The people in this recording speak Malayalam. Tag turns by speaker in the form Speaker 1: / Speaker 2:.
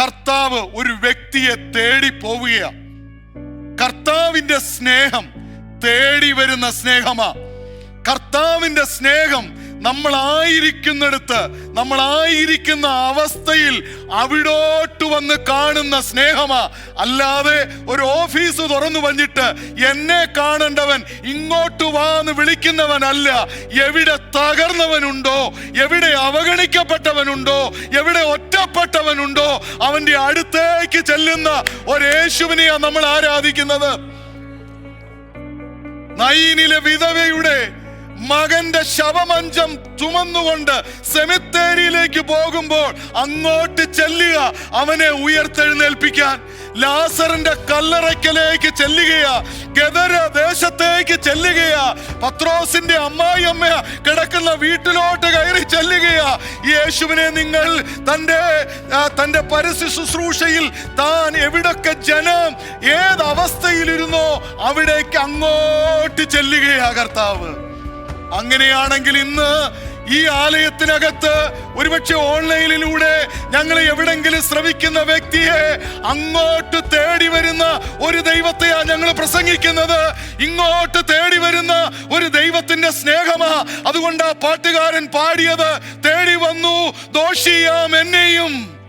Speaker 1: കർത്താവ് ഒരു വ്യക്തിയെ തേടി പോവുകയാണ്. കർത്താവിന്റെ സ്നേഹം തേടി വരുന്ന സ്നേഹമാ. കർത്താവിന്റെ സ്നേഹം നമ്മളായിരിക്കുന്നിടത്ത് നമ്മളായിരിക്കുന്ന അവസ്ഥയിൽ അവിടോട്ട് വന്ന് കാണുന്ന സ്നേഹമാ. അല്ലാതെ ഒരു ഓഫീസ് തുറന്നു വന്നിട്ട് എന്നെ കാണേണ്ടവൻ ഇങ്ങോട്ട് വാ എന്ന് വിളിക്കുന്നവനല്ല. എവിടെ തകർന്നവനുണ്ടോ എവിടെ അവഗണിക്കപ്പെട്ടവനുണ്ടോ എവിടെ ഒറ്റപ്പെട്ടവനുണ്ടോ അവന്റെ അടുത്തേക്ക് ചെല്ലുന്ന ഒരേശുവിനെയാ നമ്മൾ ആരാധിക്കുന്നത്. നൈനിലെ വിധവയുടെ മകന്റെ ശവമഞ്ചം ചുമന്നുകൊണ്ട് സെമിത്തേരിയിലേക്ക് പോകുമ്പോൾ അങ്ങോട്ട് ചെല്ലുക അവനെ ഉയർത്തെഴുന്നേൽപ്പിക്കാൻ. ലാസറിന്റെ കല്ലറയ്ക്കലേക്ക് ചെല്ലുകയാ ഗദര ദേശത്തേക്ക് ചെല്ലുകയാ പത്രോസിന്റെ അമ്മായി അമ്മ കിടക്കുന്ന വീട്ടിലോട്ട് കയറി ചെല്ലുകയാ. യേശുവിനെ നിങ്ങൾ തന്റെ തന്റെ പരസ്യ ശുശ്രൂഷയിൽ താൻ എവിടൊക്കെ ജനം ഏത് അവിടേക്ക് അങ്ങോട്ട് ചെല്ലുകയാ കർത്താവ്. അങ്ങനെയാണെങ്കിൽ ഇന്ന് ഈ ആലയത്തിനകത്ത് ഒരുപക്ഷെ ഓൺലൈനിലൂടെ ഞങ്ങൾ എവിടെങ്കിലും ശ്രവിക്കുന്ന വ്യക്തിയെ അങ്ങോട്ട് തേടി വരുന്ന ഒരു ദൈവത്തെയാ ഞങ്ങൾ പ്രസംഗിക്കുന്നത്. ഇങ്ങോട്ട് തേടി വരുന്ന ഒരു ദൈവത്തിന്റെ സ്നേഹമാ. അതുകൊണ്ട് ആ പാട്ടുകാരൻ പാടിയത് തേടി വന്നു. ദോഷിയാം എന്നെയും.